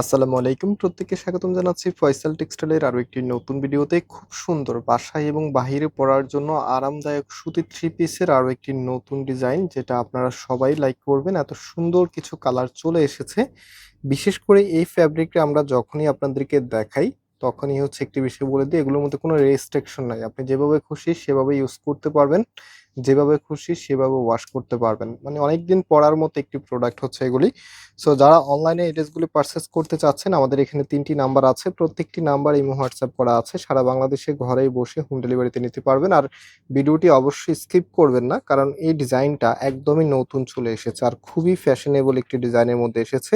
আসসালামু আলাইকুম। প্রত্যেককে স্বাগতম জানাচ্ছি ফয়সাল টেক্সটাইলের আরও একটি নতুন ভিডিওতে। খুব সুন্দর বাসায় এবং বাহিরে পরার জন্য আরামদায়ক সুতি থ্রি পিসের আরও একটি নতুন ডিজাইন, যেটা আপনারা সবাই লাইক করবেন। এত সুন্দর কিছু কালার চলে এসেছে। বিশেষ করে এই ফ্যাব্রিকটা আমরা যখনই আপনাদেরকে দেখাই, তখনই হচ্ছে একটি বিষয় বলে দিই, এগুলোর মধ্যে কোনো রেস্ট্রিকশন নাই। আপনি যেভাবে খুশি সেভাবে ইউজ করতে পারবেন। যেভাবে খুশি সেভাবে ওয়াশ করতে পারবেন। মানে অনেকদিন পরার মতো একটি প্রোডাক্ট হচ্ছে এগুলি। সো যারা অনলাইনে এই ড্রেসগুলি পারচেস করতে চাচ্ছেন, আমাদের এখানে তিনটি নাম্বার আছে। প্রত্যেকটি নাম্বার ইমো হোয়াটসঅ্যাপ করা আছে। সারা বাংলাদেশে ঘরেই বসে হোম ডেলিভারিতে নিতে পারবেন। আর ভিডিওটি অবশ্যই স্কিপ করবেন না, কারণ এই ডিজাইনটা একদমই নতুন চলে এসেছে। আর খুবই ফ্যাশনেবল একটি ডিজাইনের মধ্যে এসেছে।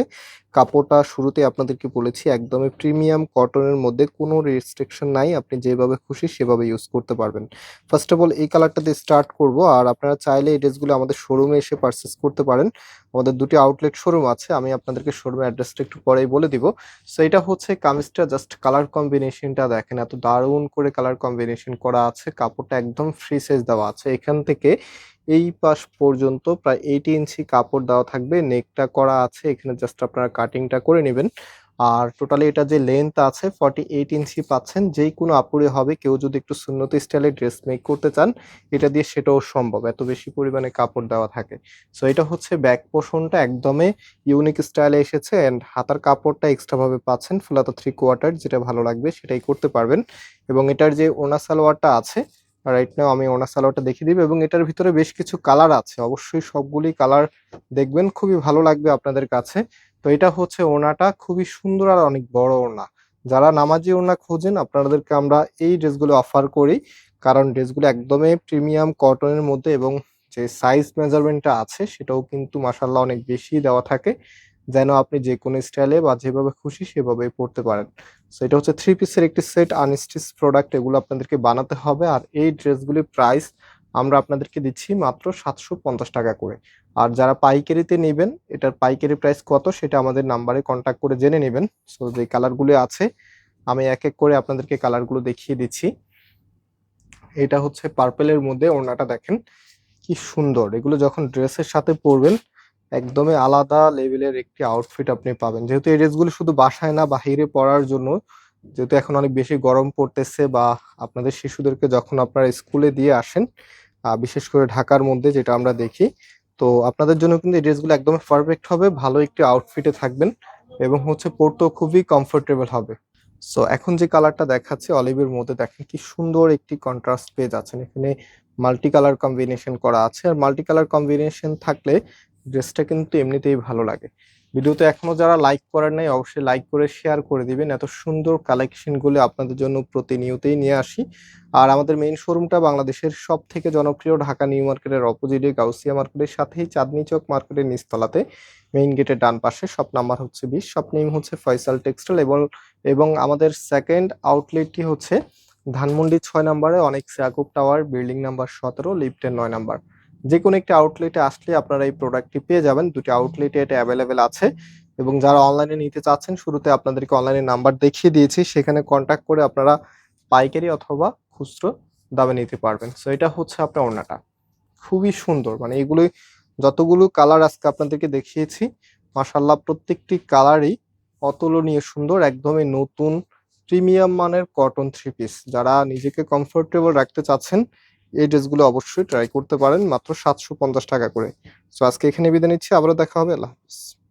কাপড়টা শুরুতে আপনাদেরকে বলেছি, একদমই প্রিমিয়াম কটনের মধ্যে কোনো রেস্ট্রিকশন নাই, আপনি যেভাবে খুশি সেভাবে ইউজ করতে পারবেন। ফার্স্ট অফ অল এই কালারটা দিয়ে স্টার্ট করব, আর আপনারা চাইলে এই ড্রেসগুলো আমাদের শোরুমে এসে পারচেস করতে পারেন। আমাদের দুটি আউটলেট শোরুম আছে, আমি আপনাদেরকে শোরুমের অ্যাড্রেসটা একটু পরেই বলে দিব। সো এটা হচ্ছে কামিজটা জাস্ট কালার কম্বিনেশনটা দেখেন, এত দারুণ করে কালার কম্বিনেশন করা আছে, কাপড়টা একদম ফ্রি সাইজ দেওয়া আছে। এখান থেকে এই পাশ পর্যন্ত প্রায় এইটি ইঞ্চি কাপড় দেওয়া থাকবে। নেকটা করা আছে, এখানে জাস্ট আপনারা কাটিংটা করে নেবেন। আর টোটালি এটা যে লেন্থ আছে ফর্টি এইট ইঞ্চি পাচ্ছেন, যেই কোনো আপুরে হবে, কেউ যদি একটু সুন্নতি স্টাইলে ড্রেস মেক করতে চান, এটা দিয়ে সেটাও সম্ভব, এত বেশি পরিমাণে কাপড় দেওয়া থাকে। সো এটা হচ্ছে ব্যাক পোর্শনটা একদমই ইউনিক স্টাইলে এসেছে অ্যান্ড হাতার কাপড়টা এক্সট্রা ভাবে পাচ্ছেন, ফুলাতো থ্রি কোয়ার্টার যেটা ভালো লাগবে, সেটাই করতে পারবেন। এবং এটার যে ওনা সালোয়ারটা আছে রাইট নাও আমি ওনার সালোয়ারটা দেখিয়ে দিব এবং এটার ভিতরে বেশ কিছু কালার আছে। অবশ্যই সবগুলি কালার দেখবেন, খুবই ভালো লাগবে আপনাদের কাছে। তো এটা হচ্ছে ওনাটা, খুবই সুন্দর আর অনেক বড় ওনা। যারা নামাজি ওনা খোঁজেন, আপনাদেরকে আমরা এই ড্রেসগুলো অফার করি। কারণ ড্রেসগুলো একদমই প্রিমিয়াম কটনের মধ্যে এবং যে সাইজ মেজারমেন্টটা আছে, সেটাও কিন্তু মাসাল্লাহ অনেক বেশি দেওয়া থাকে। যেন আপনি যে কোনো স্টাইলে বা যেভাবে খুশি সেভাবে পড়তে পারেন। সো এটা হচ্ছে থ্রি পিসের একটি সেট আনস্টিচ প্রোডাক্ট এগুলো আপনাদেরকে বানাতে হবে। আর এই ড্রেসগুলির প্রাইস আমরা আপনাদেরকে দিচ্ছি মাত্র সাতশো পঞ্চাশ টাকা করে। আর যারা পাইকারিতে নেবেন, এটার পাইকারি প্রাইস কত সেটা আমাদের নাম্বারে কন্ট্যাক্ট করে জেনে নেবেন। সো যে কালারগুলো আছে, আমি এক এক করে আপনাদেরকে কালারগুলো দেখিয়ে দিচ্ছি। এটা হচ্ছে পার্পেলের মধ্যে ওড়নাটা দেখেন, কি সুন্দর। এগুলো যখন ড্রেসের সাথে পরবেন একদমই আলাদা লেভেলের একটি আউটফিট আপনি পাবেন। যেহেতু এই ড্রেসগুলো শুধু বাসায় না, বাহিরে পরার জন্য, যেহেতু এখন অনেক বেশি গরম পড়তেছে বা আপনাদের শিশুদেরকে যখন আপনারা স্কুলে দিয়ে আসেন বিশেষ করে ঢাকার মধ্যে যেটা আমরা দেখি, তো আপনাদের জন্য কিন্তু এই ড্রেসগুলো একদম পারফেক্ট হবে, ভালো একটি আউটফিটে থাকবেন এবং হচ্ছে পরতেও খুবই কমফোর্টেবল হবে। সো এখন যে কালারটা দেখাচ্ছে অলিভের মধ্যে দেখেন কি সুন্দর একটি কন্ট্রাস্ট পেয়ে যাচ্ছেন। এখানে মাল্টি কালার কম্বিনেশন করা আছে। আর মাল্টি কালার কম্বিনেশন থাকলে ড্রেসটা কিন্তু এমনিতেই ভালো লাগে। ভিডিওতে এখনও যারা লাইক করেন নাই, অবশ্যই লাইক করে শেয়ার করে দিবেন। এত সুন্দর কালেকশনগুলো আপনাদের জন্য প্রতিনিয়তই নিয়ে আসি। আর আমাদের মেইন শোরুমটা বাংলাদেশের সব থেকে জনপ্রিয় ঢাকা নিউ মার্কেটের অপোজিটে গাউসিয়া মার্কেটের সাথেই চাঁদনি চক মার্কেটের নিচতলাতে। মেইন গেটের ডান পাশে শপ নাম্বার হচ্ছে বিশ। শপ নেম হচ্ছে ফয়সাল টেক্সটাইল এবং এবং আমাদের সেকেন্ড আউটলেটটি হচ্ছে ধানমন্ডি ছয় নম্বরে অনেক সিয়াকুব টাওয়ার বিল্ডিং নাম্বার সতেরো লিফটের নয় নাম্বার যে কোনো একটি আউটলেটে আসলে আপনারা এই প্রোডাক্টটি পেয়ে যাবেন। দুটি আউটলেটে এটা অ্যাভেলেবেল আছে এবং যারা অনলাইনে নিতে চাচ্ছেন, শুরুতে আপনাদেরকে অনলাইনে নাম্বার দেখিয়ে দিয়েছি। সেখানে কন্ট্যাক্ট করে আপনারা পাইকারি অথবা খুচরো দামে নিতে পারবেন। সো এটা হচ্ছে আপনার ওড়নাটা। খুবই সুন্দর। মানে এগুলোই যতগুলো কালার আজকে আপনাদেরকে দেখিয়েছি মাসাল্লাহ প্রত্যেকটি কালারই অতুলনীয় সুন্দর, একদমই নতুন প্রিমিয়াম মানের কটন থ্রি পিস যারা নিজেকে কমফোর্টেবল রাখতে চাচ্ছেন এই ড্রেসগুলো অবশ্যই ট্রাই করতে পারেন, মাত্র সাতশো পঞ্চাশ টাকা করে। সো আজকে এখানে বিদায় নিচ্ছি, আবারও দেখা হবে, আল্লাহ হাফিজ।